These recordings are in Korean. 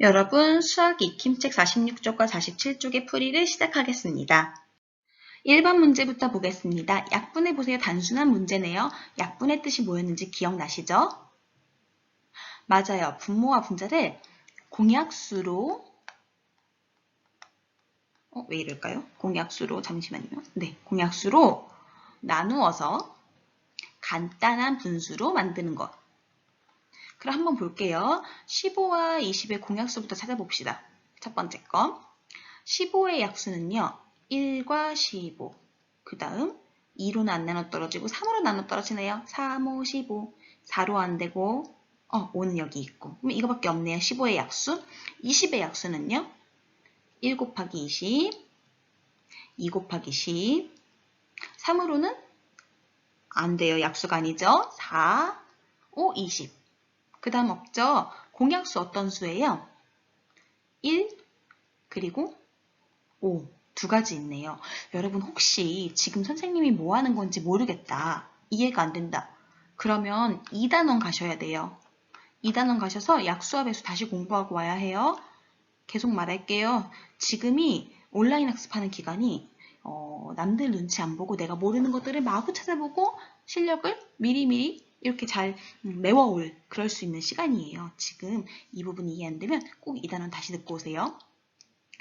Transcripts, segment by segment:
여러분, 수학 익힘책 46쪽과 47쪽의 풀이를 시작하겠습니다. 1번 문제부터 보겠습니다. 약분해 보세요. 단순한 문제네요. 약분의 뜻이 뭐였는지 기억나시죠? 맞아요. 분모와 분자를 공약수로 어, 왜 이럴까요? 공약수로 잠시만요. 네, 공약수로 나누어서 간단한 분수로 만드는 것. 그럼 한번 볼게요. 15와 20의 공약수부터 찾아봅시다. 첫 번째 거. 15의 약수는요. 1과 15. 그 다음 2로는 안 나눠 떨어지고 3으로 나눠 떨어지네요. 3, 5, 15. 4로 안 되고 어, 5는 여기 있고. 그럼 이거밖에 없네요. 15의 약수. 20의 약수는요. 1 곱하기 20, 2 곱하기 10. 3으로는 안 돼요. 약수가 아니죠. 4, 5, 20. 그 다음 없죠? 공약수 어떤 수예요? 1 그리고 5 두 가지 있네요. 여러분 혹시 지금 선생님이 뭐 하는 건지 모르겠다. 이해가 안 된다. 그러면 2단원 가셔야 돼요. 2단원 가셔서 약수와 배수 다시 공부하고 와야 해요. 계속 말할게요. 지금이 온라인 학습하는 기간이 어, 남들 눈치 안 보고 내가 모르는 것들을 마구 찾아보고 실력을 미리미리 이렇게 잘 음, 메워올 그럴 수 있는 시간이에요. 지금 이 부분이 이해 안 되면 꼭 이 단원 다시 듣고 오세요.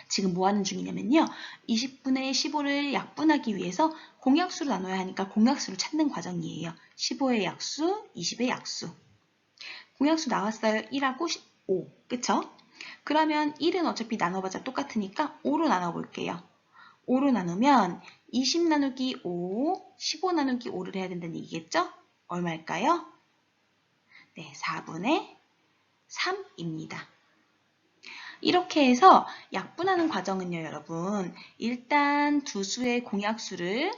지금 뭐 하는 중이냐면요. 20분의 15를 약분하기 위해서 공약수로 나눠야 하니까 공약수를 찾는 과정이에요. 15의 약수, 20의 약수. 공약수 나왔어요. 1하고 5. 그쵸? 그러면 1은 어차피 나눠봐자 똑같으니까 5로 나눠볼게요. 5로 나누면 20 나누기 5, 15 나누기 5를 해야 된다는 얘기겠죠? 얼마일까요? 네, 4분의 3입니다. 이렇게 해서 약분하는 과정은요, 여러분. 일단 두 수의 공약수를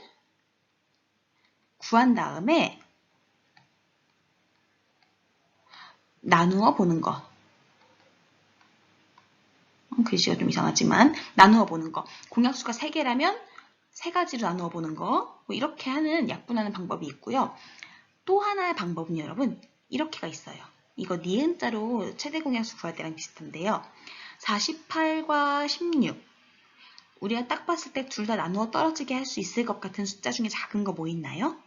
구한 다음에 나누어 보는 거. 음, 글씨가 좀 이상하지만 나누어 보는 거. 공약수가 3개라면 3가지로 나누어 보는 거. 뭐 이렇게 하는 약분하는 방법이 있고요. 또 하나의 방법은 여러분 이렇게가 있어요. 이거 니은자로 최대 공약수 구할 때랑 비슷한데요. 48과 16 우리가 딱 봤을 때 둘 다 나누어 떨어지게 할 수 있을 것 같은 숫자 중에 작은 거 뭐 있나요?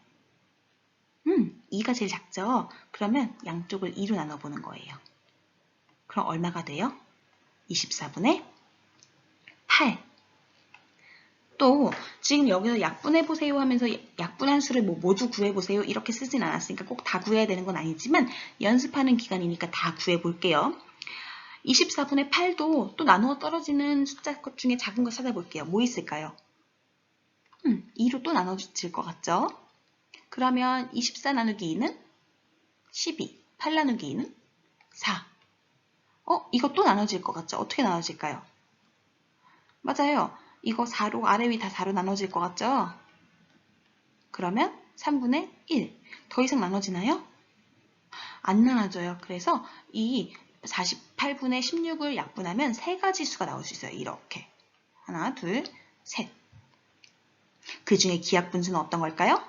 음, 2가 제일 작죠? 그러면 양쪽을 2로 나눠보는 거예요. 그럼 얼마가 돼요? 24분의 8. 또 지금 여기서 약분해보세요 하면서 약분한 수를 뭐 모두 구해보세요 이렇게 쓰진 않았으니까 꼭 다 구해야 되는 건 아니지만 연습하는 기간이니까 다 구해볼게요. 24분의 8도 또 나누어 떨어지는 숫자 것 중에 작은 거 찾아볼게요. 뭐 있을까요? 음, 2로 또 나눠질 것 같죠? 그러면 24 나누기 2는 12, 8 나누기 2는 4. 어, 이거 또 나눠질 것 같죠? 어떻게 나눠질까요? 맞아요. 이거 4로 아래 위 다 4로 나눠질 것 같죠? 그러면 3분의 1. 더 이상 나눠지나요? 안 나눠져요. 그래서 이 48분의 16을 약분하면 세 가지 수가 나올 수 있어요. 이렇게. 하나, 둘, 셋. 그 중에 기약 분수는 어떤 걸까요?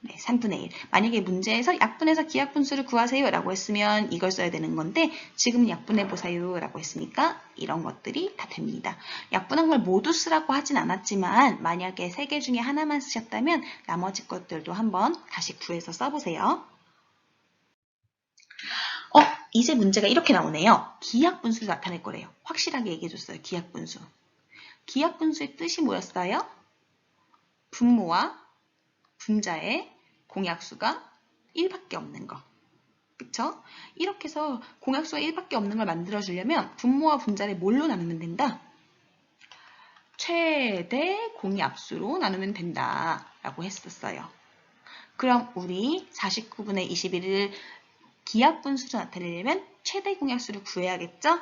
네, 3분의 1. 만약에 문제에서 약분해서 기약분수를 구하세요 라고 했으면 이걸 써야 되는 건데 지금 약분해 보세요 라고 했으니까 이런 것들이 다 됩니다. 약분한 걸 모두 쓰라고 하진 않았지만 만약에 세 개 중에 하나만 쓰셨다면 나머지 것들도 한번 다시 구해서 써보세요. 어, 이제 문제가 이렇게 나오네요. 기약분수를 나타낼 거래요. 확실하게 얘기해줬어요. 기약분수. 기약분수의 뜻이 뭐였어요? 분모와 분자의 공약수가 1밖에 없는 거. 그쵸? 이렇게 해서 공약수가 1밖에 없는 걸 만들어주려면 분모와 분자를 뭘로 나누면 된다? 최대 공약수로 나누면 된다. 라고 했었어요. 그럼 우리 49분의 21을 기약분수로 나타내려면 최대 공약수를 구해야겠죠?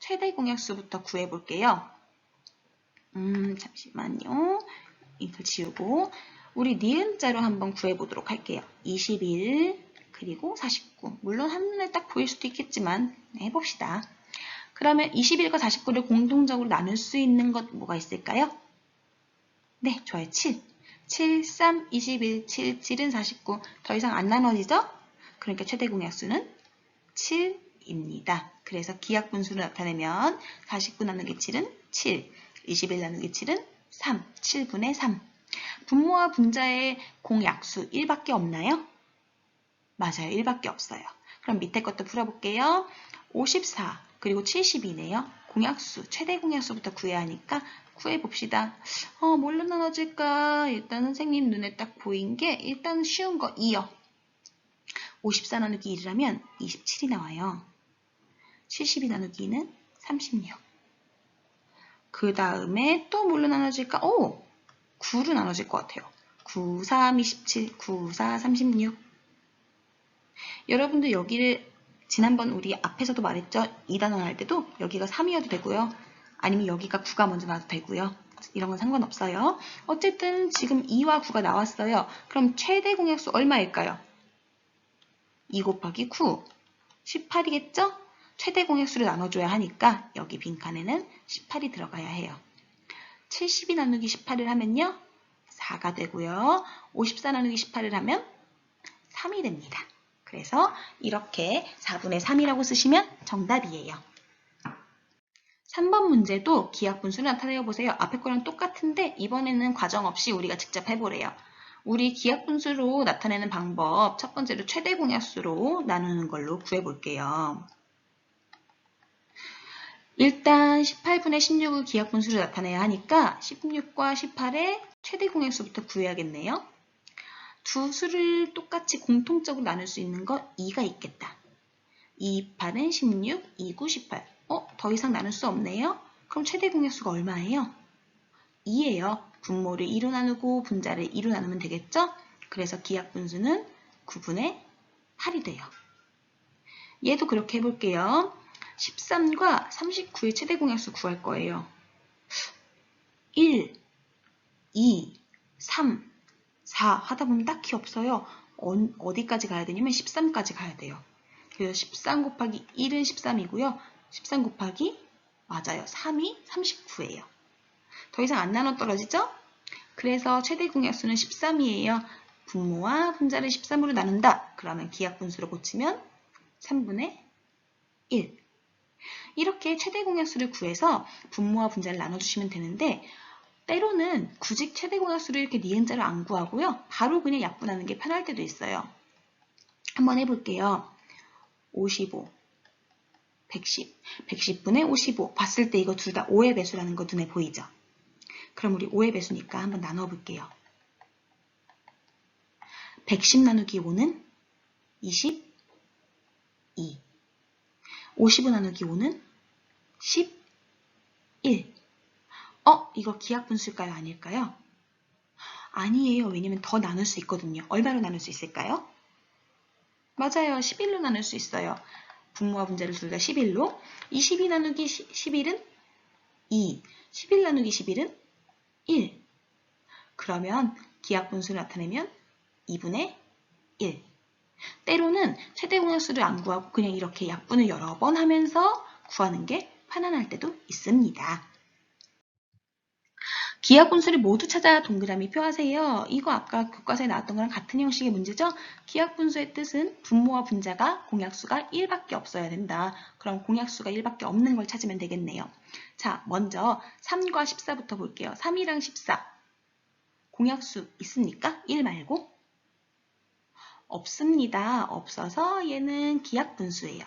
최대 공약수부터 구해볼게요. 음, 잠시만요. 이걸 지우고 우리 니은자로 한번 구해보도록 할게요. 21 그리고 49 물론 한눈에 딱 보일 수도 있겠지만 네, 해봅시다. 그러면 21과 49를 공동적으로 나눌 수 있는 것 뭐가 있을까요? 네, 좋아요. 7. 7, 3, 21, 7, 7은 49. 더 이상 안 나눠지죠? 그러니까 최대 공약수는 7입니다. 그래서 기하분수를 나타내면 49 나누기 7은 7, 21 나누기 7은 3, 7분의 3. 분모와 분자의 공약수 1밖에 없나요? 맞아요. 1밖에 없어요. 그럼 밑에 것도 풀어볼게요. 54 그리고 72네요. 공약수, 최대 공약수부터 구해야 하니까 구해봅시다. 어, 뭘로 나눠질까? 일단 선생님 눈에 딱 보인 게 일단 쉬운 거 2요. 54 나누기 1을 하면 27이 나와요. 72 나누기 2는 36. 그 다음에 또 뭘로 나눠질까? 오! 9로 나눠질 것 같아요. 9, 3, 27, 9, 4, 36. 여러분들 여기를 지난번 우리 앞에서도 말했죠? 2단원 할 때도 여기가 3이어도 되고요. 아니면 여기가 9가 먼저 나와도 되고요. 이런 건 상관없어요. 어쨌든 지금 2와 9가 나왔어요. 그럼 최대 공약수 얼마일까요? 2 곱하기 9, 18이겠죠? 최대 공약수를 나눠줘야 하니까 여기 빈칸에는 18이 들어가야 해요. 70이 나누기 18을 하면요. 4가 되고요. 54 나누기 18을 하면 3이 됩니다. 그래서 이렇게 4분의 3이라고 쓰시면 정답이에요. 3번 문제도 기하분수를 나타내어 보세요. 앞에 거랑 똑같은데 이번에는 과정 없이 우리가 직접 해보래요. 우리 기하분수로 나타내는 방법 첫 번째로 최대 공약수로 나누는 걸로 구해볼게요. 일단 18분의 16을 기하분수로 나타내야 하니까 16과 18의 최대 공약수부터 구해야겠네요. 두 수를 똑같이 공통적으로 나눌 수 있는 거 2가 있겠다. 2, 8은 16, 2, 9, 18. 어? 더 이상 나눌 수 없네요? 그럼 최대 공약수가 얼마예요? 2예요. 분모를 2로 나누고 분자를 2로 나누면 되겠죠? 그래서 기하분수는 9분의 8이 돼요. 얘도 그렇게 해볼게요. 13과 39의 최대 공약수 구할 거예요. 1, 2, 3, 4 하다 보면 딱히 없어요. 어, 디까지 가야 되냐면 13까지 가야 돼요. 그래서 13 곱하기 1은 13이고요. 13 곱하기 맞아요. 3이 39예요. 더 이상 안 나눠 떨어지죠? 그래서 최대 공약수는 13이에요. 분모와 분자를 13으로 나눈다. 그러면 기하분수로 고치면 3분의 1. 이렇게 최대 공약수를 구해서 분모와 분자를 나눠주시면 되는데 때로는 구직 최대 공약수를 이렇게 니은자를 안 구하고요. 바로 그냥 약분하는 게 편할 때도 있어요. 한번 해볼게요. 55, 110, 110분의 55. 봤을 때 이거 둘 다 5의 배수라는 거 눈에 보이죠? 그럼 우리 5의 배수니까 한번 나눠볼게요. 110 나누기 5는 22. 55 나누기 5는 11. 어? 이거 기하분수일까요? 아닐까요? 아니에요. 왜냐면 더 나눌 수 있거든요. 얼마로 나눌 수 있을까요? 맞아요. 11로 나눌 수 있어요. 분모와 분자를 둘 다 11로. 22 나누기 11은 2. 11 나누기 11은 1. 그러면 기하분수를 나타내면 2분의 1. 때로는 최대 공약수를 안 구하고 그냥 이렇게 약분을 여러 번 하면서 구하는 게 편안할 때도 있습니다. 기하분수를 모두 찾아 동그라미 표하세요. 이거 아까 교과서에 나왔던 거랑 같은 형식의 문제죠? 기하분수의 뜻은 분모와 분자가 공약수가 1밖에 없어야 된다. 그럼 공약수가 1밖에 없는 걸 찾으면 되겠네요. 자, 먼저 3과 14부터 볼게요. 3이랑 14. 공약수 있습니까? 1 말고? 없습니다. 없어서 얘는 기하분수예요.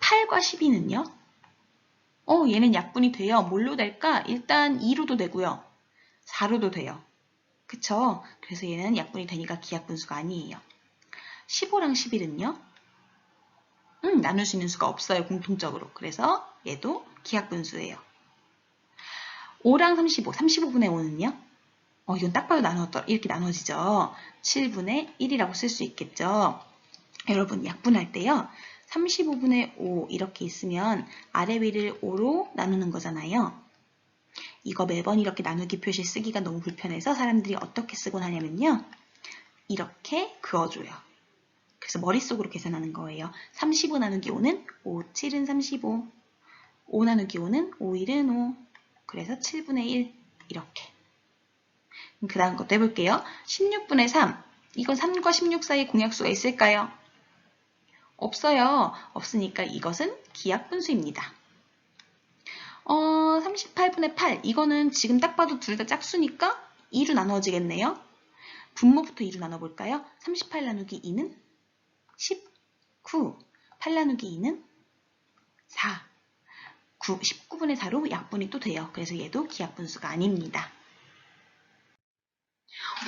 8과 12는요? 어, 얘는 약분이 돼요. 뭘로 될까? 일단 2로도 되고요. 4로도 돼요. 그쵸? 그래서 얘는 약분이 되니까 기약분수가 아니에요. 15랑 11은요? 음, 나눌 수 있는 수가 없어요. 공통적으로. 그래서 얘도 기약분수예요. 5랑 35, 35분의 5는요? 어, 이건 딱 봐도 나눠, 이렇게 나눠지죠. 7분의 1이라고 쓸 수 있겠죠. 여러분, 약분할 때요. 35분의 5 이렇게 있으면 아래 위를 5로 나누는 거잖아요. 이거 매번 이렇게 나누기 표시 쓰기가 너무 불편해서 사람들이 어떻게 쓰곤 하냐면요. 이렇게 그어줘요. 그래서 머릿속으로 계산하는 거예요. 35 나누기 5는 5, 7은 35. 5 나누기 5는 5, 1은 5. 그래서 7분의 1 이렇게. 그 다음 것도 해볼게요. 16분의 3. 이건 3과 16 사이에 공약수가 있을까요? 없어요. 없으니까 이것은 기하분수입니다. 어, 38분의 8. 이거는 지금 딱 봐도 둘 다 짝수니까 2로 나누어지겠네요. 분모부터 2로 나눠볼까요? 38 나누기 2는 19. 8 나누기 2는 4. 9, 19분의 4로 약분이 또 돼요. 그래서 얘도 기하분수가 아닙니다.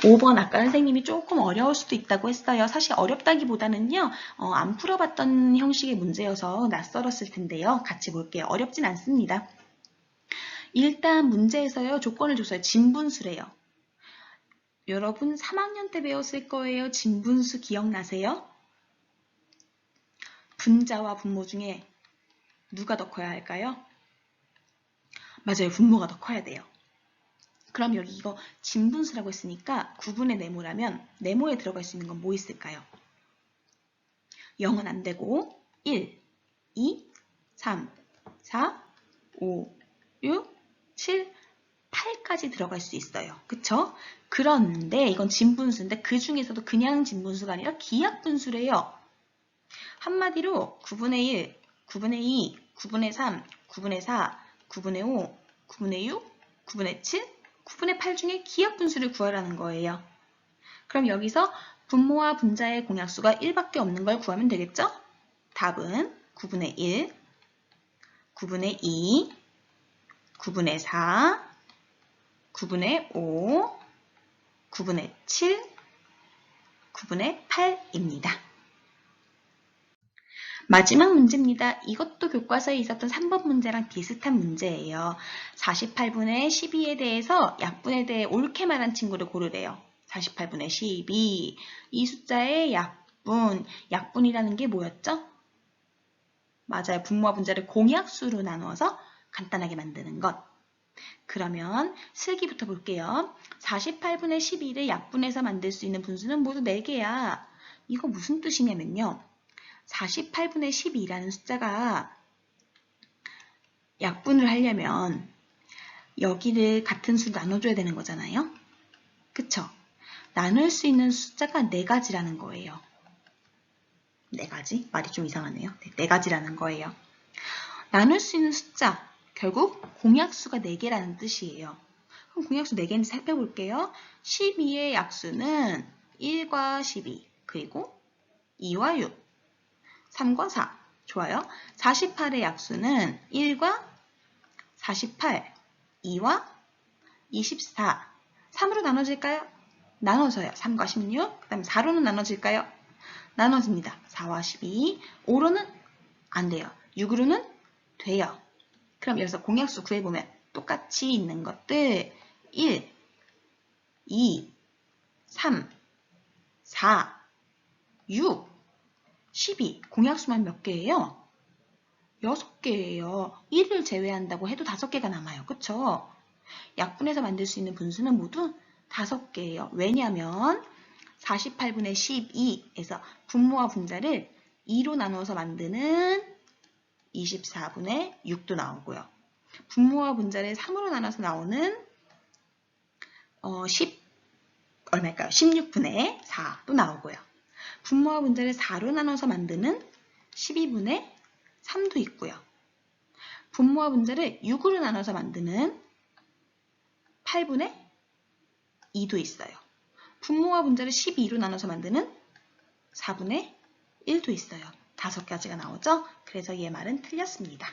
5번 아까 선생님이 조금 어려울 수도 있다고 했어요. 사실 어렵다기보다는요. 어, 안 풀어봤던 형식의 문제여서 낯설었을 텐데요. 같이 볼게요. 어렵진 않습니다. 일단 문제에서요. 조건을 줬어요. 진분수래요. 여러분 3학년 때 배웠을 거예요. 진분수 기억나세요? 분자와 분모 중에 누가 더 커야 할까요? 맞아요. 분모가 더 커야 돼요. 그럼 여기 이거 진분수라고 했으니까 9분의 네모라면 네모에 들어갈 수 있는 건 뭐 있을까요? 0은 안 되고 1, 2, 3, 4, 5, 6, 7, 8까지 들어갈 수 있어요. 그쵸? 그런데 이건 진분수인데 그 중에서도 그냥 진분수가 아니라 기하분수래요. 한마디로 9분의 1, 9분의 2, 9분의 3, 9분의 4, 9분의 5, 9분의 6, 9분의 7, 9분의 8 중에 기하분수를 구하라는 거예요. 그럼 여기서 분모와 분자의 공약수가 1밖에 없는 걸 구하면 되겠죠? 답은 9분의 1, 9분의 2, 9분의 4, 9분의 5, 9분의 7, 9분의 8입니다. 마지막 문제입니다. 이것도 교과서에 있었던 3번 문제랑 비슷한 문제예요. 48분의 12에 대해서 약분에 대해 옳게 말한 친구를 고르래요. 48분의 12. 이 숫자의 약분. 약분이라는 게 뭐였죠? 맞아요. 분모와 분자를 공약수로 나누어서 간단하게 만드는 것. 그러면 슬기부터 볼게요. 48분의 12를 약분해서 만들 수 있는 분수는 모두 4개야. 이거 무슨 뜻이냐면요. 48분의 12라는 숫자가 약분을 하려면 여기를 같은 수로 나눠줘야 되는 거잖아요. 그쵸? 나눌 수 있는 숫자가 4가지라는 거예요. 4가지? 말이 좀 이상하네요. 네, 4가지라는 거예요. 나눌 수 있는 숫자, 결국 공약수가 4개라는 뜻이에요. 그럼 공약수 4개인지 살펴볼게요. 12의 약수는 1과 12, 그리고 2와 6, 3과 4. 좋아요. 48의 약수는 1과 48, 2와 24. 3으로 나눠질까요? 나눠져요. 3과 16. 그 다음에 4로는 나눠질까요? 나눠집니다. 4와 12. 5로는 안 돼요. 6으로는 돼요. 그럼 여기서 공약수 구해보면 똑같이 있는 것들 1, 2, 3, 4, 6, 12. 공약수만 몇 개예요? 6개예요. 1을 제외한다고 해도 5개가 남아요. 그쵸? 약분해서 만들 수 있는 분수는 모두 5개예요. 왜냐하면 48분의 12에서 분모와 분자를 2로 나누어서 만드는 24분의 6도 나오고요. 분모와 분자를 3으로 나눠서 나오는 어, 10 얼마일까요? 16분의 4도 나오고요. 분모와 분자를 4로 나눠서 만드는 12분의 3도 있고요. 분모와 분자를 6으로 나눠서 만드는 8분의 2도 있어요. 분모와 분자를 12로 나눠서 만드는 4분의 1도 있어요. 다섯 가지가 나오죠? 그래서 얘 말은 틀렸습니다.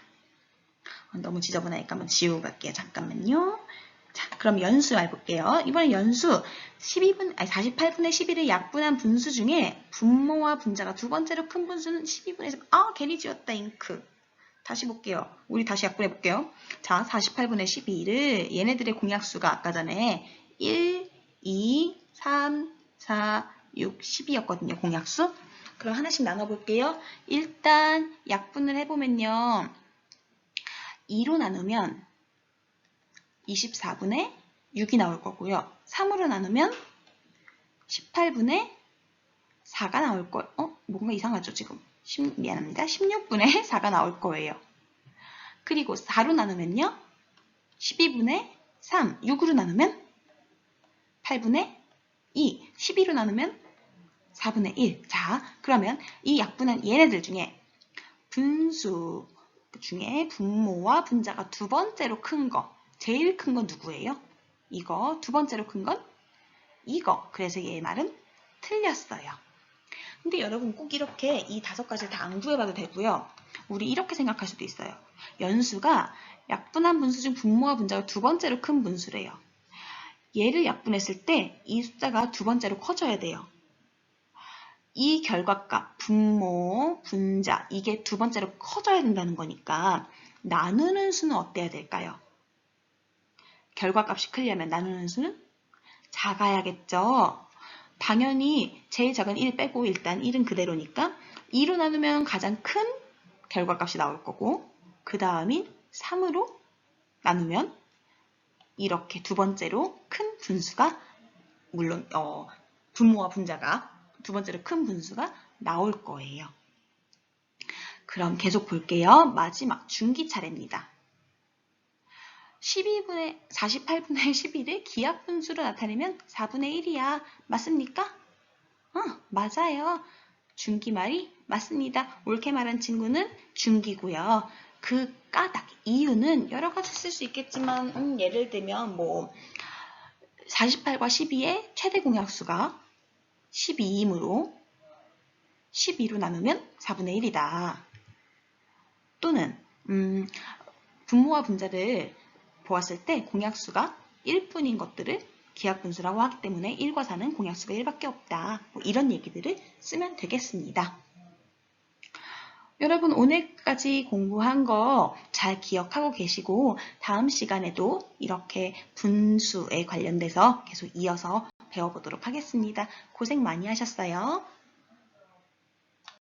너무 지저분하니까 한번 지우고 갈게요. 잠깐만요. 자, 그럼 연수 알볼게요. 이번엔 연수 12분, 아니 48분의 11을 약분한 분수 중에 분모와 분자가 두 번째로 큰 분수는 12분의 10. 아, 괜히 지웠다, 잉크. 다시 볼게요. 우리 다시 약분해 볼게요. 자, 48분의 12를 얘네들의 공약수가 아까 전에 1, 2, 3, 4, 6, 10이었거든요. 공약수. 그럼 하나씩 나눠볼게요. 일단 약분을 해보면요. 2로 나누면 24분의 6이 나올 거고요. 3으로 나누면 18분의 4가 나올 거예요. 어? 뭔가 이상하죠, 지금? 10, 미안합니다. 16분의 4가 나올 거예요. 그리고 4로 나누면요. 12분의 3, 6으로 나누면 8분의 2, 12로 나누면 4분의 1. 자, 그러면 이 약분한 얘네들 중에 분수 중에 분모와 분자가 두 번째로 큰 거, 제일 큰 건 누구예요? 이거, 두 번째로 큰 건 이거. 그래서 얘 말은 틀렸어요. 근데 여러분 꼭 이렇게 이 다섯 가지를 다안 구해봐도 되고요. 우리 이렇게 생각할 수도 있어요. 연수가 약분한 분수 중 분모와 분자가 두 번째로 큰 분수래요. 얘를 약분했을 때 이 숫자가 두 번째로 커져야 돼요. 이 결과값, 분모, 분자, 이게 두 번째로 커져야 된다는 거니까 나누는 수는 어때야 될까요? 결과값이 크려면 나누는 수는 작아야겠죠. 당연히 제일 작은 1 빼고 일단 1은 그대로니까 2로 나누면 가장 큰 결과값이 나올 거고 그 다음인 3으로 나누면 이렇게 두 번째로 큰 분수가 물론 어, 분모와 분자가 두 번째로 큰 분수가 나올 거예요. 그럼 계속 볼게요. 마지막 중기 차례입니다. 12분의 48분의 11을 기하 분수로 나타내면 4분의 1이야. 맞습니까? 어, 맞아요. 중기 말이 맞습니다. 옳게 말한 친구는 중기고요. 그 까닭, 이유는 여러 가지 쓸 수 있겠지만 음, 예를 들면 뭐 48과 12의 최대 공약수가 12이므로 12로 나누면 4분의 1이다. 또는 음, 분모와 분자를 보았을 때 공약수가 1뿐인 것들을 기하분수라고 하기 때문에 1과 4는 공약수가 1밖에 없다. 뭐 이런 얘기들을 쓰면 되겠습니다. 여러분 오늘까지 공부한 거 잘 기억하고 계시고 다음 시간에도 이렇게 분수에 관련돼서 계속 이어서 배워보도록 하겠습니다. 고생 많이 하셨어요.